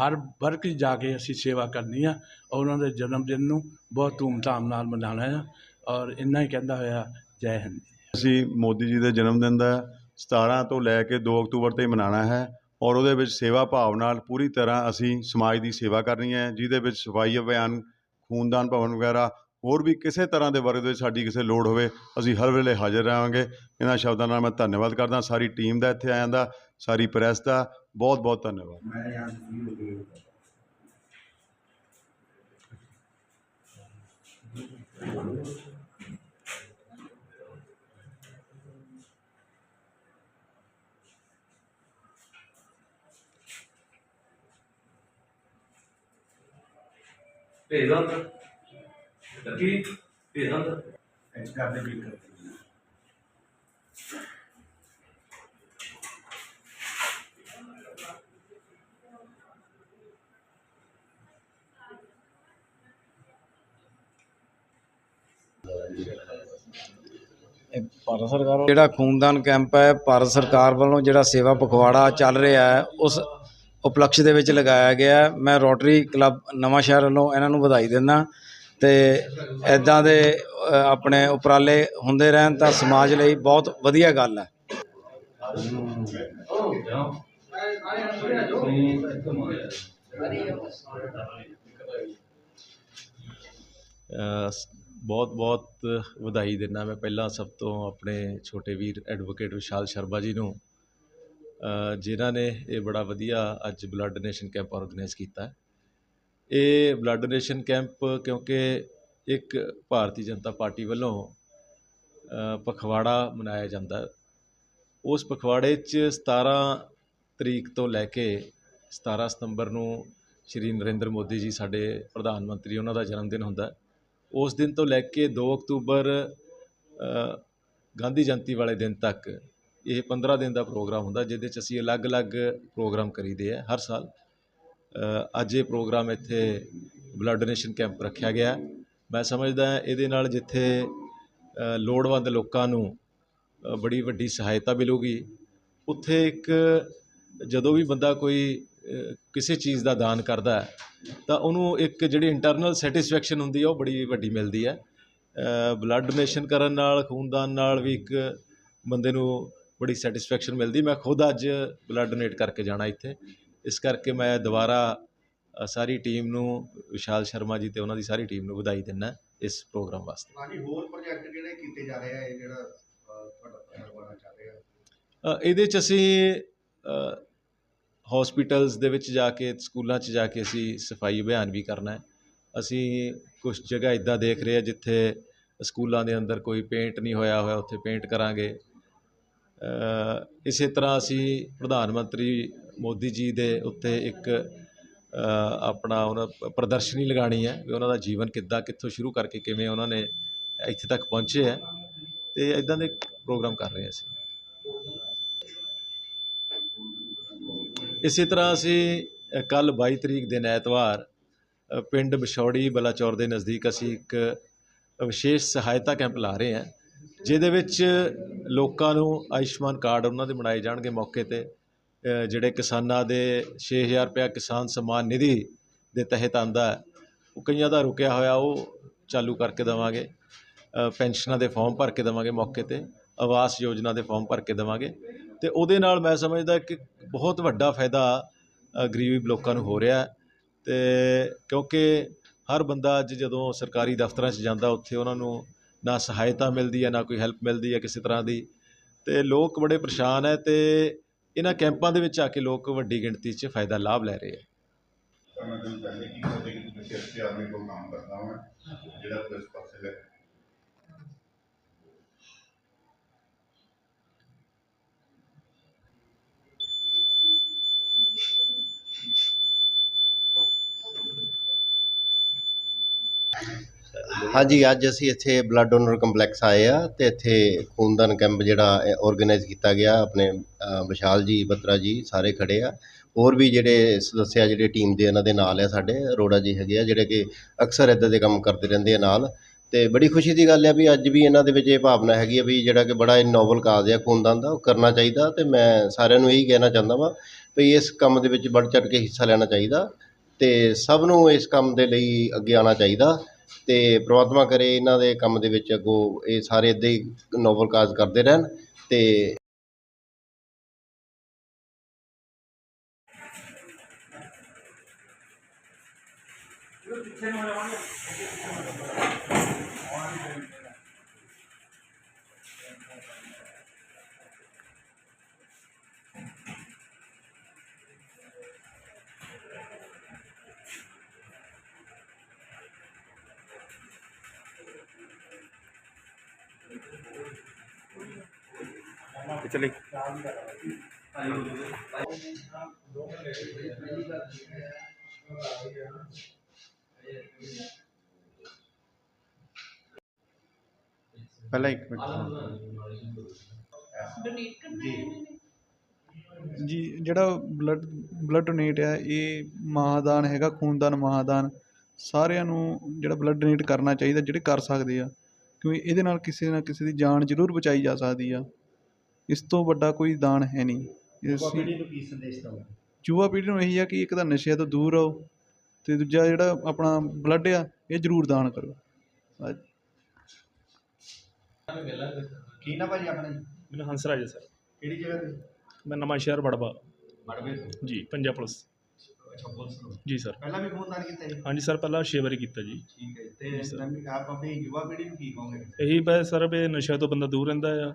ਹਰ ਵਰਗ 'ਚ ਜਾ ਕੇ ਅਸੀਂ ਸੇਵਾ ਕਰਨੀ ਆ, ਔਰ ਉਹਨਾਂ ਦੇ ਜਨਮ ਦਿਨ ਨੂੰ ਬਹੁਤ ਧੂਮਧਾਮ ਨਾਲ ਮਨਾਉਣਾ ਆ, ਔਰ ਇੰਨਾ ਹੀ ਕਹਿੰਦਾ ਹੋਇਆ, ਜੈ ਹਿੰਦ। ਅਸੀਂ ਮੋਦੀ ਜੀ ਦੇ ਜਨਮ ਦਿਨ ਦਾ ਸਤਾਰ੍ਹਾਂ ਤੋਂ ਲੈ ਕੇ ਦੋ ਅਕਤੂਬਰ ਤੱਕ ਮਨਾਉਣਾ ਹੈ ਔਰ ਉਹਦੇ ਵਿੱਚ ਸੇਵਾ ਭਾਵ ਨਾਲ ਪੂਰੀ ਤਰ੍ਹਾਂ ਅਸੀਂ ਸਮਾਜ ਦੀ ਸੇਵਾ ਕਰਨੀ ਹੈ ਜਿਹਦੇ ਵਿੱਚ ਸਫ਼ਾਈ ਅਭਿਆਨ ਖੂਨਦਾਨ ਭਵਨ ਵਗੈਰਾ ਹੋਰ ਵੀ ਕਿਸੇ ਤਰ੍ਹਾਂ ਦੇ ਵਰਗ ਵਿੱਚ ਸਾਡੀ ਕਿਸੇ ਲੋੜ ਹੋਵੇ ਅਸੀਂ ਹਰ ਵੇਲੇ ਹਾਜ਼ਰ ਰਹਾਂਗੇ। ਇਹਨਾਂ ਸ਼ਬਦਾਂ ਨਾਲ ਮੈਂ ਧੰਨਵਾਦ ਕਰਦਾ। ਸਾਰੀ ਟੀਮ ਦਾ ਇੱਥੇ ਆਇਆਂ ਦਾ ਸਾਰੀ ਪ੍ਰੈਸ ਦਾ। ਬਹੁਤ ਬਹੁਤ ਧੰਨਵਾਦ। ਭੇਜ ਦੋ ਅੰਦਰ। ਭੇਜ ਦੋ ਅੰਦਰ। ਇਹ ਭਾਰਤ ਸਰਕਾਰ ਜਿਹੜਾ ਖੂਨਦਾਨ ਕੈਂਪ ਹੈ ਭਾਰਤ ਸਰਕਾਰ ਵੱਲੋਂ ਜਿਹੜਾ ਸੇਵਾ ਪਖਵਾੜਾ ਚੱਲ ਰਿਹਾ ਹੈ ਉਸ ਉਪਲਕਸ਼ ਦੇ ਵਿੱਚ ਲਗਾਇਆ ਗਿਆ। ਮੈਂ ਰੋਟਰੀ ਕਲੱਬ ਨਵਾਂ ਸ਼ਹਿਰ ਵੱਲੋਂ ਇਹਨਾਂ ਨੂੰ ਵਧਾਈ ਦਿੰਦਾ ਅਤੇ ਇੱਦਾਂ ਦੇ ਆਪਣੇ ਉਪਰਾਲੇ ਹੁੰਦੇ ਰਹਿਣ ਤਾਂ ਸਮਾਜ ਲਈ ਬਹੁਤ ਵਧੀਆ ਗੱਲ ਹੈ। ਬਹੁਤ ਬਹੁਤ ਵਧਾਈ ਦਿੰਦਾ ਮੈਂ ਪਹਿਲਾਂ ਸਭ ਤੋਂ ਆਪਣੇ ਛੋਟੇ ਵੀਰ ਐਡਵੋਕੇਟ ਵਿਸ਼ਾਲ ਸ਼ਰਮਾ ਜੀ ਨੂੰ। ਜਿਨ੍ਹਾਂ ਨੇ ਇਹ ਬੜਾ ਵਧੀਆ ਅੱਜ ਬਲੱਡ ਡੋਨੇਸ਼ਨ ਕੈਂਪ ਆਰਗੇਨਾਈਜ਼ ਕੀਤਾ ਇਹ ਬਲੱਡ ਡੋਨੇਸ਼ਨ ਕੈਂਪ ਕਿਉਂਕਿ ਇੱਕ ਭਾਰਤੀ ਜਨਤਾ ਪਾਰਟੀ ਵੱਲੋਂ ਪਖਵਾੜਾ ਮਨਾਇਆ ਜਾਂਦਾ ਉਸ ਪਖਵਾੜੇ 'ਚ 17 ਤਰੀਕ ਤੋਂ ਲੈ ਕੇ 17 ਸਤੰਬਰ ਨੂੰ ਸ਼੍ਰੀ ਨਰਿੰਦਰ ਮੋਦੀ ਜੀ ਸਾਡੇ ਪ੍ਰਧਾਨ ਮੰਤਰੀ ਉਹਨਾਂ ਦਾ ਜਨਮ ਦਿਨ ਹੁੰਦਾ ਉਸ ਦਿਨ ਤੋਂ ਲੈ ਕੇ 2 ਅਕਤੂਬਰ ਗਾਂਧੀ ਜਯੰਤੀ ਵਾਲੇ ਦਿਨ ਤੱਕ ਇਹ 15 ਦਿਨ ਦਾ ਪ੍ਰੋਗਰਾਮ ਹੁੰਦਾ, ਜਿਹਦੇ 'ਚ ਅਸੀਂ ਅਲੱਗ-ਅਲੱਗ ਪ੍ਰੋਗਰਾਮ ਕਰੀਦੇ ਆ ਹਰ ਸਾਲ। ਅੱਜ ਇਹ ਪ੍ਰੋਗਰਾਮ ਇੱਥੇ ਬਲੱਡ ਡੋਨੇਸ਼ਨ ਕੈਂਪ ਰੱਖਿਆ ਗਿਆ। ਮੈਂ ਸਮਝਦਾ ਇਹਦੇ ਨਾਲ ਜਿੱਥੇ ਲੋੜਵੰਦ ਲੋਕਾਂ ਨੂੰ ਬੜੀ ਵੱਡੀ ਸਹਾਇਤਾ ਮਿਲੂਗੀ, ਉੱਥੇ ਇੱਕ ਜਦੋਂ ਵੀ ਬੰਦਾ ਕੋਈ ਕਿਸੇ ਚੀਜ਼ ਦਾ ਦਾਨ ਕਰਦਾ ਤਾਂ ਉਹਨੂੰ ਇੱਕ ਜਿਹੜੀ ਇੰਟਰਨਲ ਸੈਟੀਸਫੈਕਸ਼ਨ ਹੁੰਦੀ ਹੈ ਉਹ ਬੜੀ ਵੱਡੀ ਮਿਲਦੀ ਹੈ। ਬਲੱਡ ਡੋਨੇਸ਼ਨ ਕਰਨ ਨਾਲ, ਖੂਨਦਾਨ ਨਾਲ ਵੀ ਇੱਕ ਬੰਦੇ ਨੂੰ ਬੜੀ ਸੈਟੀਸਫੈਕਸ਼ਨ ਮਿਲਦੀ। ਮੈਂ ਖੁਦ ਅੱਜ ਬਲੱਡ ਡੋਨੇਟ ਕਰਕੇ ਜਾਣਾ ਇੱਥੇ। ਇਸ ਕਰਕੇ ਮੈਂ ਦੁਬਾਰਾ ਸਾਰੀ ਟੀਮ ਨੂੰ ਵਿਸ਼ਾਲ ਸ਼ਰਮਾ ਜੀ ਤੇ ਉਹਨਾਂ ਦੀ ਸਾਰੀ ਟੀਮ ਨੂੰ ਵਧਾਈ ਦਿੰਦਾ ਇਸ ਪ੍ਰੋਗਰਾਮ ਵਾਸਤੇ। ਹਾਂਜੀ ਹੋਰ ਪ੍ਰੋਜੈਕਟ ਜਿਹੜੇ ਕੀਤੇ ਜਾ ਰਹੇ ਆ? ਇਹ ਜਿਹੜਾ ਤੁਹਾਡਾ ਚਾਹ ਰਹੇ ਆ। ਇਹਦੇ 'ਚ ਅਸੀਂ ਹਸਪੀਟਲਸ ਦੇ ਵਿੱਚ ਜਾ ਕੇ ਸਕੂਲਾਂ 'ਚ ਜਾ ਕੇ ਅਸੀਂ ਸਫ਼ਾਈ ਅਭਿਆਨ ਵੀ ਕਰਨਾ ਹੈ। ਅਸੀਂ ਕੁਝ ਜਗ੍ਹਾ ਇੱਦਾਂ ਦੇਖ ਰਹੇ ਹਾਂ ਜਿੱਥੇ ਸਕੂਲਾਂ ਦੇ ਅੰਦਰ ਕੋਈ ਪੇਂਟ ਨਹੀਂ ਹੋਇਆ ਹੋਇਆ ਉੱਥੇ ਪੇਂਟ ਕਰਾਂਗੇ। ਇਸੇ ਤਰ੍ਹਾਂ ਅਸੀਂ ਪ੍ਰਧਾਨ ਮੰਤਰੀ ਮੋਦੀ ਜੀ ਦੇ ਉੱਤੇ ਇੱਕ ਆਪਣਾ ਉਹਨਾਂ ਪ੍ਰਦਰਸ਼ਨੀ ਲਗਾਉਣੀ ਹੈ ਵੀ ਉਹਨਾਂ ਦਾ ਜੀਵਨ ਕਿੱਦਾਂ, ਕਿੱਥੋਂ ਸ਼ੁਰੂ ਕਰਕੇ ਕਿਵੇਂ ਉਹਨਾਂ ਨੇ ਇੱਥੇ ਤੱਕ ਪਹੁੰਚੇ ਹੈ ਅਤੇ ਇੱਦਾਂ ਦੇ ਪ੍ਰੋਗਰਾਮ ਕਰ ਰਹੇ ਅਸੀਂ। ਇਸੇ ਤਰ੍ਹਾਂ ਅਸੀਂ ਕੱਲ 22 ਤਰੀਕ ਦਿਨ ਐਤਵਾਰ ਪਿੰਡ ਬਿਛੌੜੀ, ਬਲਾਚੌਰ ਦੇ ਨਜ਼ਦੀਕ ਅਸੀਂ ਇੱਕ ਵਿਸ਼ੇਸ਼ ਸਹਾਇਤਾ ਕੈਂਪ ਲਾ ਰਹੇ ਹਾਂ ਜਿਹਦੇ ਵਿੱਚ ਲੋਕਾਂ ਨੂੰ ਆਯੁਸ਼ਮਾਨ ਕਾਰਡ ਉਹਨਾਂ ਦੇ ਬਣਾਏ ਜਾਣਗੇ ਮੌਕੇ ਤੇ ਜਿਹੜੇ ਕਿਸਾਨਾਂ ਦੇ ਛੇ ਹਜ਼ਾਰ ਰੁਪਇਆ ਕਿਸਾਨ ਸਨਮਾਨ ਨਿਧੀ ਦੇ ਤਹਿਤ ਆਉਂਦਾ ਉਹ ਕਈਆਂ ਦਾ ਰੁਕਿਆ ਹੋਇਆ ਉਹ ਚਾਲੂ ਕਰਕੇ ਦੇਵਾਂਗੇ ਪੈਨਸ਼ਨਾਂ ਦੇ ਫਾਰਮ ਭਰ ਕੇ ਦੇਵਾਂਗੇ ਮੌਕੇ ਤੇ, ਆਵਾਸ ਯੋਜਨਾ ਦੇ ਫਾਰਮ ਭਰ ਕੇ ਦੇਵਾਂਗੇ। ਅਤੇ ਉਹਦੇ ਨਾਲ ਮੈਂ ਸਮਝਦਾ ਕਿ ਬਹੁਤ ਵੱਡਾ ਫਾਇਦਾ ਗਰੀਬ ਲੋਕਾਂ ਨੂੰ ਹੋ ਰਿਹਾ ਅਤੇ ਕਿਉਂਕਿ ਹਰ ਬੰਦਾ ਅੱਜ ਜਦੋਂ ਸਰਕਾਰੀ ਦਫ਼ਤਰਾਂ 'ਚ ਜਾਂਦਾ, ਉੱਥੇ ਉਹਨਾਂ ਨੂੰ ਨਾ ਸਹਾਇਤਾ ਮਿਲਦੀ ਹੈ, ਨਾ ਕੋਈ ਹੈਲਪ ਮਿਲਦੀ ਹੈ ਕਿਸੇ ਤਰ੍ਹਾਂ ਦੀ। ਅਤੇ ਲੋਕ ਬੜੇ ਪਰੇਸ਼ਾਨ ਹੈ ਅਤੇ ਇਹਨਾਂ ਕੈਂਪਾਂ ਦੇ ਵਿੱਚ ਆ ਕੇ ਲੋਕ ਵੱਡੀ ਗਿਣਤੀ 'ਚ ਫਾਇਦਾ ਲਾਭ ਲੈ ਰਹੇ ਹੈ ਮੈਂ ਤੁਹਾਨੂੰ ਪਹਿਲੇ ਕੀ ਕਹਿੰਦੇ ਕਿ ਤੁਸੀਂ ਸਿਰਫ ਆਦਮੀ ਕੋਲ ਕੰਮ ਕਰਦਾ ਹਾਂ ਜਿਹੜਾ ਪੁਲਿਸ ਪਾਸੇ ਹੈ ਹਾਂਜੀ, ਅੱਜ ਅਸੀਂ ਇੱਥੇ ਬਲੱਡ ਡੋਨਰ ਕੰਪਲੈਕਸ ਆਏ ਆ ਤੇ ਇੱਥੇ ਖੂਨਦਾਨ ਕੈਂਪ ਜਿਹੜਾ ਆਰਗੇਨਾਈਜ਼ ਕੀਤਾ ਗਿਆ। ਆਪਣੇ ਵਿਸ਼ਾਲ ਜੀ, ਬੱਤਰਾ ਜੀ ਸਾਰੇ ਖੜੇ ਆ। ਹੋਰ ਵੀ ਜਿਹੜੇ ਸਦੱਸਿਆ ਜਿਹੜੇ ਟੀਮ ਦੇ ਇਹਨਾਂ ਦੇ ਨਾਲ ਆ ਸਾਡੇ, ਅਰੋੜਾ ਜੀ ਹੈਗੇ ਆ, ਜਿਹੜੇ ਕਿ ਅਕਸਰ ਇੱਦਾਂ ਦੇ ਕੰਮ ਕਰਦੇ ਰਹਿੰਦੇ ਆ ਨਾਲ। ਤੇ ਬੜੀ ਖੁਸ਼ੀ ਦੀ ਗੱਲ ਆ ਵੀ ਅੱਜ ਵੀ ਇਹਨਾਂ ਦੇ ਵਿੱਚ ਇਹ ਭਾਵਨਾ ਹੈਗੀ ਆ ਵੀ ਜਿਹੜਾ ਕਿ ਬੜਾ ਨੋਵਲ ਕਾਜ਼ ਆ ਖੂਨਦਾਨ ਦਾ, ਉਹ ਕਰਨਾ ਚਾਹੀਦਾ ਤੇ ਮੈਂ ਸਾਰਿਆਂ ਨੂੰ ਇਹੀ ਕਹਿਣਾ ਚਾਹੁੰਦਾ ਵਾਂ ਵੀ ਇਸ ਕੰਮ ਦੇ ਵਿੱਚ ਵੱਧ ਚੜ੍ਹ ਕੇ ਹਿੱਸਾ ਲੈਣਾ ਚਾਹੀਦਾ ਤੇ ਸਭ ਨੂੰ ਇਸ ਕੰਮ ਦੇ ਲਈ ਅੱਗੇ ਆਉਣਾ ਚਾਹੀਦਾ। ਅਤੇ ਪਰਮਾਤਮਾ ਕਰੇ ਇਹਨਾਂ ਦੇ ਕੰਮ ਦੇ ਵਿੱਚ ਅੱਗੋਂ ਇਹ ਸਾਰੇ ਇੱਦਾਂ ਹੀ ਨੋਬਲ ਕਾਜ਼ ਕਰਦੇ ਰਹਿਣ ਅਤੇ ਚਲੇ। ਪਹਿਲਾਂ ਇੱਕ ਡੋਨੇਟ ਕਰਨਾ ਹੈ ਜੀ ਜਿਹੜਾ ਬਲੱਡ ਬਲੱਡ ਡੋਨੇਟ ਹੈ ਇਹ ਮਹਾਦਾਨ ਹੈਗਾ ਖੂਨਦਾਨ ਮਹਾਦਾਨ। ਸਾਰਿਆਂ ਨੂੰ ਜਿਹੜਾ ਬਲੱਡ ਡੋਨੇਟ ਕਰਨਾ ਚਾਹੀਦਾ ਜਿਹੜੇ ਕਰ ਸਕਦੇ ਆ। ਕਿਉਂਕਿ ਇਹਦੇ ਨਾਲ ਕਿਸੇ ਨਾ ਕਿਸੇ ਦੀ ਜਾਨ ਜ਼ਰੂਰ ਬਚਾਈ ਜਾ ਸਕਦੀ ਆ। ਇਸ ਤੋਂ ਵੱਡਾ ਕੋਈ ਦਾਨ ਹੈ ਨਹੀਂ। ਇਸ ਨੂੰ ਕੀ ਸੰਦੇਸ਼ ਦਵਾਂਗੇ? ਯੁਵਾ ਪੀੜ੍ਹੀ ਨੂੰ ਇਹੀ ਆ ਕਿ ਇੱਕ ਤਾਂ ਨਸ਼ਿਆਂ ਤੋਂ ਦੂਰ ਰਹੋ ਤੇ ਦੂਜਾ ਜਿਹੜਾ ਆਪਣਾ ਬਲੱਡ ਆ ਇਹ ਜ਼ਰੂਰ ਦਾਨ ਕਰੋ। ਅ- ਕੀ ਨਾ ਭਾਜੀ ਆਪਣਾ ਜੀ? ਮੈਨੂੰ ਹੰਸਰਾਜ ਸਰ। ਕਿਹੜੀ ਜਗ੍ਹਾ ਤੇ ਮੈਂ ਨਵਾਂ ਸ਼ਹਿਰ ਬੜਬਾ ਮੜਵੇ ਤੋਂ। ਜੀ ਪੰਜਾਬ ਪੁਲਿਸ। ਅੱਛਾ ਪੁਲਿਸ ਨੂੰ ਜੀ ਸਰ। ਪਹਿਲਾਂ ਵੀ ਖੂਨਦਾਨ ਕੀਤਾ ਜੀ? ਹਾਂਜੀ ਸਰ ਪਹਿਲਾਂ ਛੇ ਵਾਰੀ ਕੀਤਾ ਜੀ। ਠੀਕ ਹੈ ਤੇ ਨਵੀਂ ਆਪ ਆਪਣੀ ਯੁਵਾ ਪੀੜ੍ਹੀ ਨੂੰ ਕੀ ਕਹੋਗੇ? ਇਹੀ ਬਸ ਸਰ ਵੀ ਨਸ਼ਿਆਂ ਤੋਂ ਬੰਦਾ ਦੂਰ ਰਹਿੰਦਾ ਆ।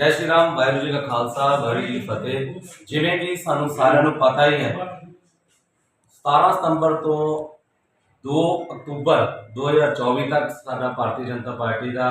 ਜੈ ਸ਼੍ਰੀ ਰਾਮ, ਵਾਹਿਗੁਰੂ ਜੀ ਕਾ ਖਾਲਸਾ, ਵਾਹਿਗੁਰੂ ਜੀ ਕੀ ਫਤਿਹ। ਜਿਵੇਂ ਕਿ ਸਾਨੂੰ ਸਾਰਿਆਂ ਨੂੰ ਪਤਾ ਹੀ ਹੈ 17 ਸਤੰਬਰ ਤੋਂ 2 ਅਕਤੂਬਰ 2024 ਤੱਕ ਸਾਡਾ ਭਾਰਤੀ ਜਨਤਾ ਪਾਰਟੀ ਦਾ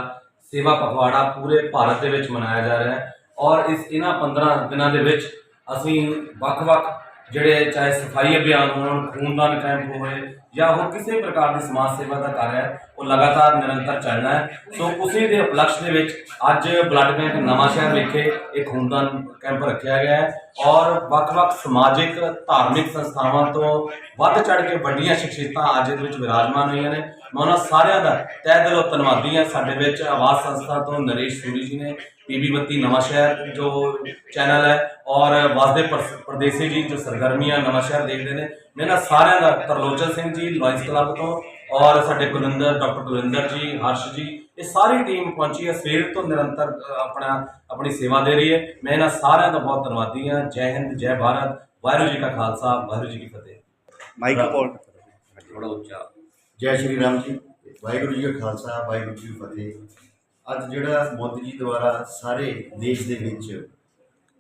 ਸੇਵਾ ਪਖਵਾੜਾ ਪੂਰੇ ਭਾਰਤ ਦੇ ਵਿੱਚ ਮਨਾਇਆ ਜਾ ਰਿਹਾ ਹੈ ਔਰ ਇਸ ਇਹਨਾਂ 15 ਦਿਨਾਂ ਦੇ ਵਿੱਚ ਅਸੀਂ ਵੱਖ-ਵੱਖ ਜਿਹੜੇ ਚਾਹੇ ਸਫ਼ਾਈ ਅਭਿਆਨ ਹੋਣ, ਖੂਨਦਾਨ ਕੈਂਪ ਹੋਵੇ ਜਾਂ ਹੋਰ ਕਿਸੇ ਪ੍ਰਕਾਰ ਦੀ ਸਮਾਜ ਸੇਵਾ ਦਾ ਕਾਰਜ ਹੈ, ਉਹ ਲਗਾਤਾਰ ਨਿਰੰਤਰ ਚੱਲਣਾ ਹੈ। ਸੋ ਉਸੇ ਦੇ ਉਪਲਕਸ਼ ਦੇ ਵਿੱਚ ਅੱਜ ਬਲੱਡ ਬੈਂਕ ਨਵਾਂ ਸ਼ਹਿਰ ਵਿਖੇ ਇੱਕ ਖੂਨਦਾਨ ਕੈਂਪ ਰੱਖਿਆ ਗਿਆ ਹੈ ਔਰ ਵੱਖ-ਵੱਖ ਸਮਾਜਿਕ, ਧਾਰਮਿਕ ਸੰਸਥਾਵਾਂ ਤੋਂ ਵੱਧ ਚੜ ਕੇ ਵੱਡੀਆਂ ਸ਼ਖਸੀਅਤਾਂ ਅੱਜ ਦੇ ਵਿੱਚ ਵਿਰਾਜਮਾਨ ਹੋਈਆਂ ਨੇ। ਮੈਂ ਉਹਨਾਂ ਸਾਰਿਆਂ ਦਾ ਤਹਿ ਦਿਲੋਂ ਧੰਨਵਾਦੀ ਹਾਂ। ਸਾਡੇ ਵਿੱਚ ਆਵਾਜ਼ ਸੰਸਥਾ ਤੋਂ ਨਰੇਸ਼ ਸੂਰੀ ਜੀ ਨੇ ਪੀਬੀ ਬੱਤੀ ਨਵਾਂ ਸ਼ਹਿਰ ਜੋ ਚੈਨਲ ਹੈ ਔਰ ਵਾਸਦੇ ਪਰ- ਪਰਦੇਸੀ ਜੀ ਜੋ ਸਰਗਰਮੀਆਂ ਨਵਾਂ ਸ਼ਹਿਰ ਦੇਖਦੇ ਨੇ ਮੈਂ ਇਹਨਾਂ ਸਾਰਿਆਂ ਦਾ ਤਰਲੋਚਨ ਸਿੰਘ ਜੀ ਲਾਇਨਸ ਕਲੱਬ ਤੋਂ ਔਰ ਸਾਡੇ ਕੁਲਿੰਦਰ ਡਾਕਟਰ ਕੁਲਿੰਦਰ ਜੀ ਹਰਸ਼ ਜੀ ਇਹ ਸਾਰੀ ਟੀਮ ਪਹੁੰਚੀ ਹੈ। ਸਵੇਰ ਤੋਂ ਨਿਰੰਤਰ ਆਪਣਾ ਆਪਣੀ ਸੇਵਾ ਦੇ ਰਹੀ ਹੈ। ਮੈਂ ਇਹਨਾਂ ਸਾਰਿਆਂ ਦਾ ਬਹੁਤ ਧੰਨਵਾਦੀ ਹਾਂ। ਜੈ ਹਿੰਦ ਜੈ ਭਾਰਤ। ਵਾਹਿਗੁਰੂ ਜੀ ਕਾ ਖਾਲਸਾ ਵਾਹਿਗੁਰੂ ਜੀ ਕੀ ਫਤਿਹ। ਮਾਈਕ ਕੋਲ ਥੋੜਾ ਉੱਚਾ। ਜੈ ਸ਼੍ਰੀ ਰਾਮ ਜੀ। ਵਾਹਿਗੁਰੂ ਜੀ ਕਾ ਖਾਲਸਾ, ਵਾਹਿਗੁਰੂ ਜੀ ਕੀ ਫਤਿਹ। ਅੱਜ ਜਿਹੜਾ ਮੋਦੀ ਜੀ ਦੁਆਰਾ ਸਾਰੇ ਦੇਸ਼ ਦੇ ਵਿੱਚ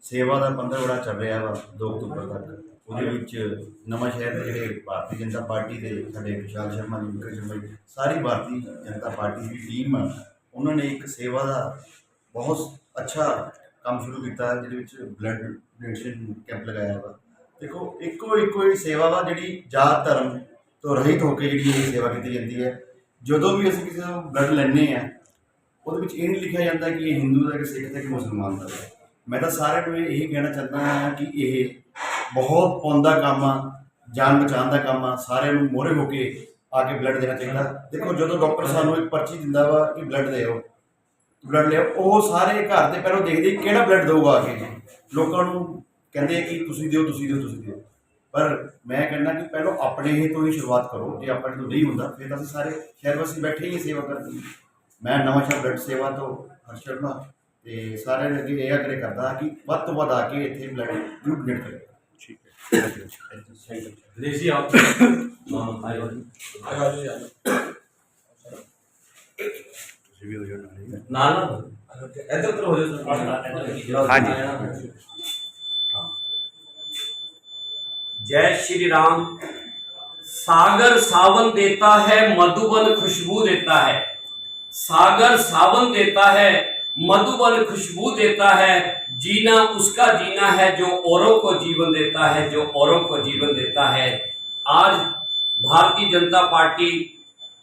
ਸੇਵਾ ਦਾ ਪੰਦਰਵੜਾ ਚੱਲ ਰਿਹਾ ਵਾ 2 ਅਕਤੂਬਰ ਤੱਕ, ਉਹਦੇ ਵਿੱਚ ਨਵਾਂ ਸ਼ਹਿਰ ਦੇ ਜਿਹੜੇ ਭਾਰਤੀ ਜਨਤਾ ਪਾਰਟੀ ਦੇ ਸਾਡੇ ਵਿਸ਼ਾਲ ਸ਼ਰਮਾ ਜੀ, ਵਿਕਰਮ ਸ਼ਰਮਾ ਜੀ, ਸਾਰੀ ਭਾਰਤੀ ਜਨਤਾ ਪਾਰਟੀ ਦੀ ਟੀਮ ਆ, ਉਹਨਾਂ ਨੇ ਇੱਕ ਸੇਵਾ ਦਾ ਬਹੁਤ ਅੱਛਾ ਕੰਮ ਸ਼ੁਰੂ ਕੀਤਾ, ਜਿਹਦੇ ਵਿੱਚ ਬਲੱਡ ਡੋਨੇਸ਼ਨ ਕੈਂਪ ਲਗਾਇਆ ਵਾ। ਦੇਖੋ ਇੱਕੋ ਇੱਕੋ ਹੀ ਸੇਵਾ ਵਾ ਜਿਹੜੀ ਜਾਤ ਧਰਮ ਤੋਂ ਰਹਿਤ ਹੋ ਕੇ ਜਿਹੜੀ ਇਹ ਸੇਵਾ ਕੀਤੀ ਜਾਂਦੀ ਹੈ। ਜਦੋਂ ਵੀ ਅਸੀਂ ਕਿਸੇ ਨੂੰ ਬਲੱਡ ਲੈਂਦੇ ਆ ਉਹਦੇ ਵਿੱਚ ਇਹ ਨਹੀਂ ਲਿਖਿਆ ਜਾਂਦਾ ਕਿ ਇਹ ਹਿੰਦੂ ਦਾ ਕਿ ਸਿੱਖ ਦਾ ਕਿ ਮੁਸਲਮਾਨ ਦਾ। ਮੈਂ ਤਾਂ ਸਾਰਿਆਂ ਨੂੰ ਇਹ ਕਹਿਣਾ ਚਾਹੁੰਦਾ ਹਾਂ ਕਿ ਇਹ ਬਹੁਤ ਪੁੰਨ ਦਾ ਕੰਮ ਆ, ਜਾਨ ਬਚਾਉਣ ਦਾ ਕੰਮ ਆ, ਸਾਰਿਆਂ ਨੂੰ ਮੋਹਰੇ ਹੋ ਕੇ ਆ ਕੇ ਬਲੱਡ ਦੇਣਾ ਚਾਹੀਦਾ। ਦੇਖੋ, ਜਦੋਂ ਡਾਕਟਰ ਸਾਨੂੰ ਇੱਕ ਪਰਚੀ ਦਿੰਦਾ ਵਾ ਕਿ ਬਲੱਡ ਦਿਓ ਬਲੱਡ ਲਿਓ, ਉਹ ਸਾਰੇ ਘਰ ਦੇ ਪਹਿਲਾਂ ਦੇਖਦੇ ਕਿਹੜਾ ਬਲੱਡ ਦਊਗਾ ਆ ਕੇ। ਜੀ ਲੋਕਾਂ ਨੂੰ ਕਹਿੰਦੇ ਕਿ ਤੁਸੀਂ ਦਿਓ ਤੁਸੀਂ ਦਿਓ ਤੁਸੀਂ ਦਿਓ। ਪਰ ਮੈਂ ਕਹਿੰਦਾ ਕਿ ਪਹਿਲਾਂ ਆਪਣੇ ਹੀ ਤੋਂ ਹੀ ਸ਼ੁਰੂਆਤ ਕਰੋ ਜੇ ਆਪਣੇ ਤੋਂ ਨਹੀਂ ਹੁੰਦਾ ਫਿਰ ਤਾਂ ਅਸੀਂ ਸਾਰੇ ਸ਼ਹਿਰ ਵਾਸੀ ਬੈਠੇ ਹੀ ਸੇਵਾ ਕਰਦੇ ਹਾਂ। ਮੈਂ ਨਵਾਂ ਸ਼ਹਿਰ ਬਲੱਡ ਸੇਵਾ ਤੋਂ ਹਰਸ਼ ਸ਼ਰਮਾ ਤੇ ਸਾਰਿਆਂ ਨੂੰ ਅੱਗੇ ਇਹ ਆਗਰੇ ਕਰਦਾ ਕਿ ਵੱਧ ਤੋਂ ਵੱਧ ਆ ਕੇ ਇੱਥੇ ਬਲੱਡ ਜ਼ਰੂਰ ਡੋਨੇਟ ਕਰੇ ਠੀਕ ਹੈ ਦਿਨੇਸ਼ ਜੀ ਆਪ ਹਾਂ ਆਇਓ ਤੁਸੀਂ ਵੀ ਹੋ ਜਾਣਾ ਨਾਲ ਨਾਲ ਇੱਧਰ ਉੱਧਰ ਹੋ ਜਾਓ ਹਾਂਜੀ जय श्री राम। सागर सावन देता है, मधुबन खुशबू देता है। सागर सावन देता है, मधुबन खुशबू देता है। जीना उसका जीना है जो औरों को जीवन देता है, जो औरों को जीवन देता है। आज भारतीय जनता पार्टी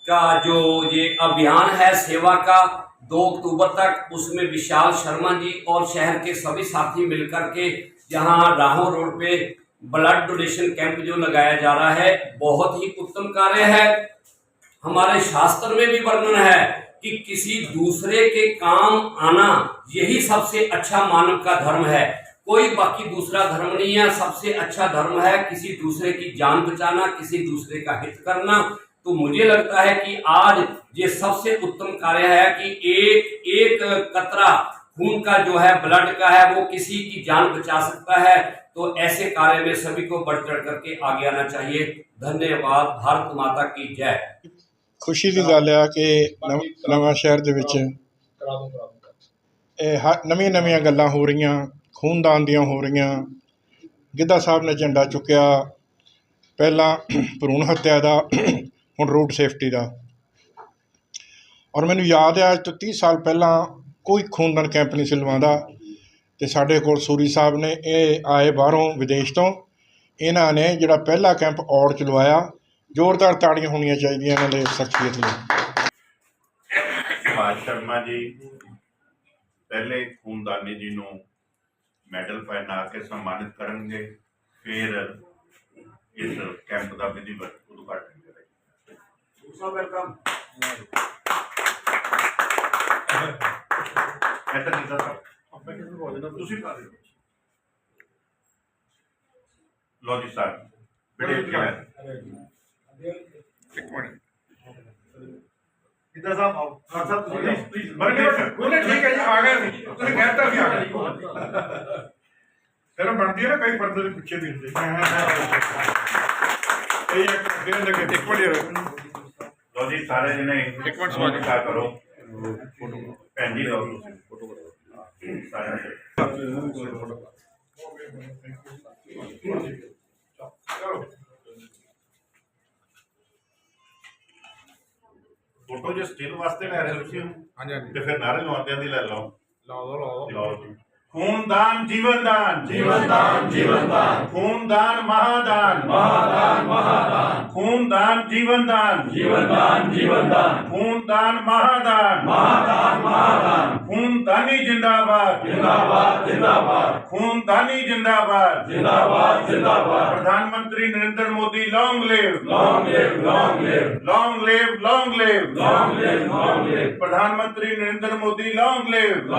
का जो ये अभियान है, सेवा का, दो अक्टूबर तक उसमें विशाल शर्मा जी और शहर के सभी साथी मिलकर के यहाँ राहों रोड पे ब्लड डोनेशन कैंप जो लगाया जा रहा है, बहुत ही उत्तम कार्य है। हमारे शास्त्र में भी वर्णन है कि किसी दूसरे के काम आना यही सबसे अच्छा मानव का धर्म है। कोई बाकी दूसरा धर्म नहीं है, सबसे अच्छा धर्म है किसी दूसरे की जान बचाना, किसी दूसरे का हित करना। तो मुझे लगता है कि आज ये सबसे उत्तम कार्य है कि एक एक कतरा, खून का जो है, ब्लड का है, वो किसी की जान बचा सकता है। तो ऐसे कार्य में सभी को बढ़ चढ़ करके आगे आना चाहिए धन्यवाद भारत माता की जय ਖੁਸ਼ੀ ਦੀ ਗੱਲ ਆ ਕਿ ਨਵ- ਨਵਾਂ ਸ਼ਹਿਰ ਦੇ ਵਿੱਚ ਇਹ ਨਵੀਆਂ ਨਵੀਆਂ ਗੱਲਾਂ ਹੋ ਰਹੀਆਂ ਖੂਨਦਾਨ ਦੀਆਂ ਹੋ ਰਹੀਆਂ ਗਿੱਧਾ ਸਾਹਿਬ ਨੇ ਝੰਡਾ ਚੁੱਕਿਆ ਪਹਿਲਾਂ ਭਰੂਣ ਹੱਤਿਆ ਦਾ ਹੁਣ ਰੋਡ ਸੇਫਟੀ ਦਾ ਔਰ ਮੈਨੂੰ ਯਾਦ ਹੈ ਅੱਜ ਤੋਂ 30 ਸਾਲ ਪਹਿਲਾਂ ਕੋਈ ਖੂਨਦਾਨ ਕੈਂਪ ਨਹੀਂ ਸੀ ਲਵਾਉਂਦਾ ਤੇ ਸਾਡੇ ਕੋਲ ਸੂਰੀ ਸਾਹਿਬ ਨੇ ਇਹ ਆਏ ਬਾਹਰੋਂ ਵਿਦੇਸ਼ ਤੋਂ। ਇਹਨਾਂ ਨੇ ਜਿਹੜਾ ਪਹਿਲਾ ਕੈਂਪ ਔੜ ਚ ਲਵਾਇਆ ਜ਼ੋਰਦਾਰ ਤਾੜੀਆਂ ਹੋਣੀਆਂ ਚਾਹੀਦੀਆਂ ਇਹਨਾਂ ਦੇ ਸ਼ਖਸੀਅਤ ਲਈ। ਸ਼ਰਮਾ ਜੀ ਪਹਿਲੇ ਖੂਨਦਾਨੀ ਜੀ ਨੂੰ ਮੈਡਲ ਪਹਿਨਾ ਕੇ ਸਨਮਾਨਿਤ ਕਰਨਗੇ ਫਿਰ ਇਸ ਕੈਂਪ ਦਾ ਵਿਧੀਵਤ ਉਦਘਾਟਨ ਕਰੇਗੇ ਸੋ ਵੈਲਕਮ। ਐਸਾ ਕੀਤਾ ਸਰ ਤੁਸੀਂ ਕਰ ਰਹੇ ਲੋ ਜੀ ਸਰ ਬੜੇ ਇੱਕ ਮਿੰਟ ਕਿੱਦਾਂ ਸਾਹਿਬ ਆਓ ਖਾਨ ਸਾਹਿਬ ਤੁਸੀਂ ਆਓ, please। ਉਹਨੇ ਠੀਕ ਹੈ ਜੀ ਆ ਗਏ ਸੀ ਤੁਸੀਂ ਕਹਿਤਾ ਵੀ ਆ ਗਏ ਫਿਰ ਬਣਦੀ ਹੈ ਨਾ ਕਈ ਪਰਦੇ ਦੇ ਪਿੱਛੇ ਵੀ ਹੁੰਦੇ ਇਹ ਇੱਕ ਫਿਰ ਲੱਗੇ ਇੱਕ ਮਿੰਟ ਲੋ ਜੀ ਸਾਰੇ ਜਣੇ ਇੱਕ ਮਿੰਟ ਸਵਾਗਤ ਕਰੋ ਭੈਣ ਜੀ ਲਓ ਫੋਟੋ ਜੇ ਸਟਿਲ ਵਾਸਤੇ ਲੈ ਰਹੇ ਹੋ ਤੁਸੀਂ? ਹਾਂਜੀ ਹਾਂਜੀ। ਤੇ ਫਿਰ ਨਾਰੇ ਲਵਾਉਂਦਿਆਂ ਦੀ ਲੈ ਲਓ। ਲਾਓ ਲਾਓ ਲਾਓ ਜੀ। ਖੂਨਦਾਨ ਜੀਵਨਦਾਨ। ਜੀਵਨਦਾਨ ਜੀਵਨਦਾਨ। ਖੂਨਦਾਨ ਮਹਾਦਾਨ। ਮਹਾਦਾਨ ਮਹਾਦਾਨ। ਖੂਨਦਾਨ ਜੀਵਨਦਾਨ। ਜੀਵਨਦਾਨ ਜੀਵਨਦਾਨ। ਖੂਨਦਾਨ ਮਹਾਦਾਨ। ਮਹਾਦਾਨ ਮਹਾਦਾਨ। ਖੂਨਦਾਨੀ ਜਿੰਦਾਬਾਦ। ਜਿੰਦਾਬਾਦ ਜਿੰਦਾਬਾਦ। ਖੂਨਦਾਨੀ ਜਿੰਦਾਬਾਦ। ਜਿੰਦਾਬਾਦ ਜਿੰਦਾਬਾਦ। ਪ੍ਰਧਾਨ ਮੰਤਰੀ ਨਰਿੰਦਰ ਮੋਦੀ ਲੌਂਗ ਲਿਵ ਲੌਂਗ ਲਿਵ ਲੌਂਗ ਲਿਵ ਲੌਂਗ ਲਿਵ ਲੌਂਗ ਲਿਵ ਲੌਂਗ ਲਿਵ ਲੌਂਗ ਲਿਵ ਪ੍ਰਧਾਨ ਮੰਤਰੀ ਨਰਿੰਦਰ ਮੋਦੀ ਲੌਂਗ ਲਿਵ